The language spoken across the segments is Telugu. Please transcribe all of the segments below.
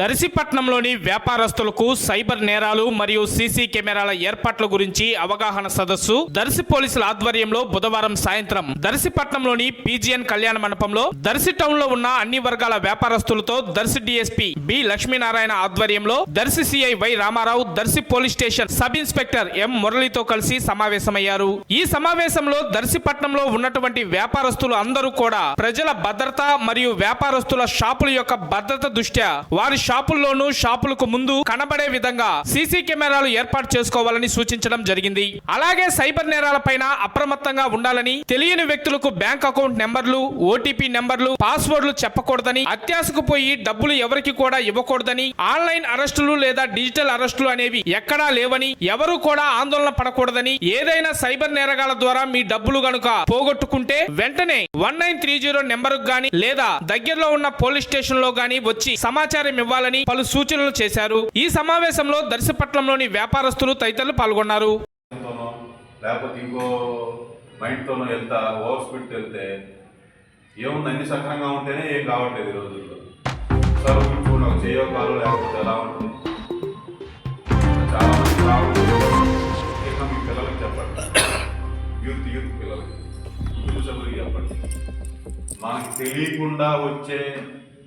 దర్శిపట్నంలోని వ్యాపారస్తులకు సైబర్ నేరాలు మరియు సీసీ కెమెరాల ఏర్పాట్ల గురించి అవగాహన సదస్సు దర్శి పోలీసుల ఆధ్వర్యంలో బుధవారం సాయంత్రం. దర్శిపట్నంలోని పీజీఎన్ కళ్యాణ మండపంలో దర్శి టౌన్లో ఉన్న అన్ని వర్గాల వ్యాపారస్తులతో దర్శి డిఎస్పీ బి లక్ష్మీనారాయణ ఆధ్వర్యంలో Darsi CI Y Ramarao Darsi police station sub inspector M మురళితో కలిసి సమావేశమయ్యారు. ఈ సమావేశంలో దర్శిపట్నంలో ఉన్నటువంటి వ్యాపారస్తులు అందరూ కూడా ప్రజల భద్రత మరియు వ్యాపారస్తుల షాపుల యొక్క భద్రత దృష్ట్యా వారి షాపుల్లోనూ షాపులకు ముందు కనబడే విధంగా సీసీ కెమెరాలు ఏర్పాటు చేసుకోవాలని సూచించడం జరిగింది. అలాగే సైబర్ నేరాల పైన అప్రమత్తంగా ఉండాలని తెలియని వ్యక్తులకు బ్యాంక్ అకౌంట్ నెంబర్లు ఓటీపీ నెంబర్లు పాస్వర్డ్లు చెప్పకూడదని అత్యాశకు పోయి డబ్బులు ఎవరికి కూడా ఇవ్వకూడదని ఆన్లైన్ అరెస్టులు లేదా డిజిటల్ అరెస్టులు అనేవి ఎక్కడా లేవని ఎవరు కూడా ఆందోళన పడకూడదని ఏదైనా సైబర్ నేరగాల ద్వారా మీ డబ్బులు గనుక పోగొట్టుకుంటే వెంటనే one nine three zero number గాని లేదా దగ్గరలో ఉన్న పోలీస్ స్టేషన్లో గాని వచ్చి సమాచారం ఇవ్వాలని పలు సూచనలు చేశారు. ఈ సమావేశంలో దర్శపట్నంలోని వ్యాపారస్తులు తదితరులు పాల్గొన్నారు. లేకపోతే ఇంకో మైండ్తోనో వెళ్తా ఓవర్ స్పీడ్ వెళ్తే ఏముంది? అన్ని సక్రంగా ఉంటేనే ఏం కావట్లేదు ఈ రోజుల్లో. సార్ ఇప్పుడు నాకు చేయో కాలు లేకపోతే ఎలా ఉంటుంది? చాలా మంది రావట్లేదు ఇంకా మీ పిల్లలకి చెప్పండి? యూత్ యూత్ పిల్లలకి. సభ్యులకి చెప్పండి. మనకి తెలియకుండా వచ్చే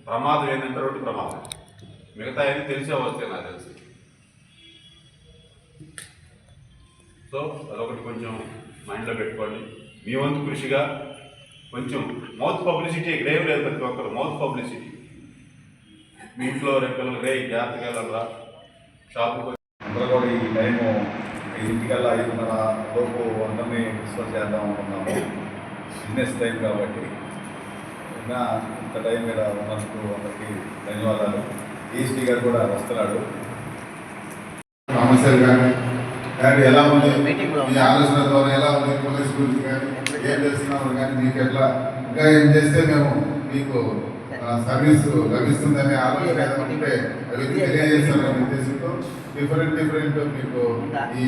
ప్రమాదం ఏంటంటే రెండు ప్రమాదం. మిగతా ఏది తెలిసే వస్తాయి నాకు తెలిసి. సో అదొకటి కొంచెం మైండ్లో పెట్టుకోండి. మీ వంతు కృషిగా కొంచెం మౌత్ పబ్లిసిటీ ఇక్కడ లేదు ప్రతి ఒక్కరు మౌత్ పబ్లిసిటీ. మీ ఇంట్లో రేపు పిల్లలు రే జాగ్రత్తగా వెళ్ళరా షాపుకి అందరూ కూడా ఈ టైము ఇంటికల్లా ఐదున్నర లోపు అందరినీ డిస్కస్ చేద్దాం అనుకున్నాము. బిజినెస్ టైం కాబట్టి. ఇంకా ఇంత టైం మీద ఉన్నందుకు అందరికీ ధన్యవాదాలు. ఈఎస్టీ గారు కూడా వస్తున్నాడు. సమస్యలు కానీ కానీ ఎలా ఉంది? మీ ఆలోచన ద్వారా ఎలా ఉంది? పోలీస్ గురించి కానీ ఏం చేస్తున్నారు కానీ మీకు ఎట్లా ఇంకా ఏం చేస్తే మేము మీకు సర్వీస్ లభిస్తుందనే ఆలోచన అవి తెలియజేస్తారనే ఉద్దేశంతో డిఫరెంట్ డిఫరెంట్ మీకు ఈ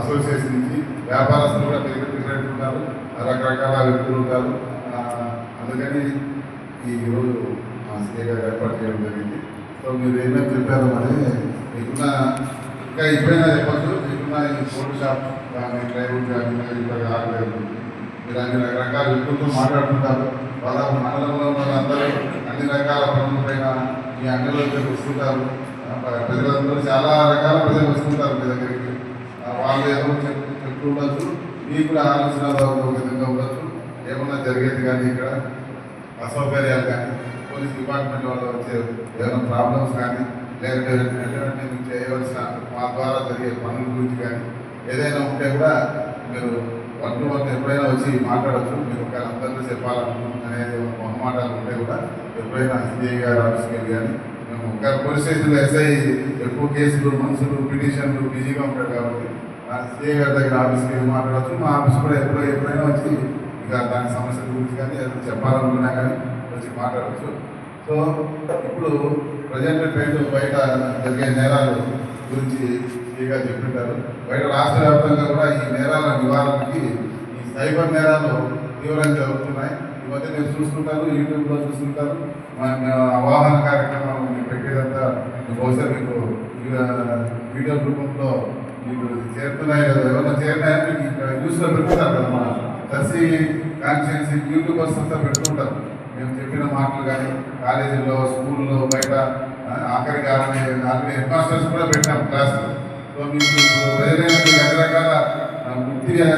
అసోసియేషన్ నుంచి వ్యాపారస్తులు కూడా డిఫరెంట్ డిఫరెంట్ ఉంటారు. రకరకాల వ్యక్తులు ఉంటారు. అందుకని ఈ రోజు సీఏగా ఏర్పాటు చేయడం జరిగింది. సో మీరు ఏమేమి చెప్పారో మరి మీకున్న ఇంకా ఎప్పుడైనా చెప్పచ్చు. మీకున్న ఈ ఫోటో షాప్ కానీ ప్రైవేట్ కానీ ఆగలేదు మీరు అన్ని రకరకాల వ్యక్తులతో మాట్లాడుతుంటారు. వాళ్ళ మండలంలో వాళ్ళందరూ అన్ని రకాల పనుల పైన మీ అంగడిలోకి వస్తుంటారు ప్రజలందరూ చాలా రకాల ప్రజలు వస్తుంటారు మీ దగ్గరికి. వాళ్ళు ఎవరు చెప్ చెప్తూ ఉండొచ్చు. మీకు ఆలోచన ఒక విధంగా ఉండొచ్చు. ఏమన్నా జరిగేది కానీ ఇక్కడ అసౌకర్యాలు కానీ పోలీస్ డిపార్ట్మెంట్ వాళ్ళు వచ్చే ఏమైనా ప్రాబ్లమ్స్ కానీ లేకపోతే ఎటువంటి మీకు చేయవలసిన మా ద్వారా జరిగే పనుల గురించి కానీ ఏదైనా ఉంటే కూడా మీరు వన్ టు వన్ ఎప్పుడైనా వచ్చి మాట్లాడచ్చు. మీరు ఒకవేళ అందరితో చెప్పాలనుకుంటున్నారు మొహమాటాలు ఉంటే కూడా ఎప్పుడైనా సిఐ గారు ఆఫీస్కి వెళ్ళి కానీ మేము ఒక పోలీస్ స్టేషన్లో ఎస్ఐ ఎక్కువ కేసులు మనుషులు పిటిషన్లు బిజీగా ఉంటారు కాబట్టి సిఐ గారి దగ్గర ఆఫీస్కి వెళ్ళి మాట్లాడచ్చు. మా ఆఫీస్ కూడా ఎప్పుడో ఎప్పుడైనా వచ్చి ఇక దాని సమస్యల కానీ ఏదైనా చెప్పాలనుకున్నా కానీ వచ్చి మాట్లాడవచ్చు. సో ఇప్పుడు ప్రజెంట్ ట్రైన్లు బయట జరిగే నేరాలు గురించి ఫ్రీగా చెప్పింటారు బయట రాష్ట్ర వ్యాప్తంగా కూడా ఈ నేరాల నివారణకి ఈ సైబర్ నేరాలు తీవ్రంగా జరుగుతున్నాయి. ఈ మధ్య మీరు చూస్తుంటారు యూట్యూబ్లో చూస్తుంటారు మన అవగాహన కార్యక్రమాలు మీరు పెట్టేదంతా బహుశా మీకు వీడియో రూపంలో మీకు చేరుతున్నాయి కదా. ఎవరైనా చేరినాయని మీకు న్యూస్లో పెడుతున్నారు కదా మన కాన్షియన్స్ కాన్స్టిట్యున్సీ యూట్యూబర్స్ అంతా పెడుతుంటారు. మేము చెప్పిన మాటలు కానీ కాలేజీల్లో స్కూల్లో బయట ఆ, ఆఖరికి ఆఖరి ఆఖరి హెడ్ మాస్టర్స్ కూడా పెట్టినాం క్లాసులు. సో మీకు ప్రజలైన రకరకాల ఆ, వృత్తి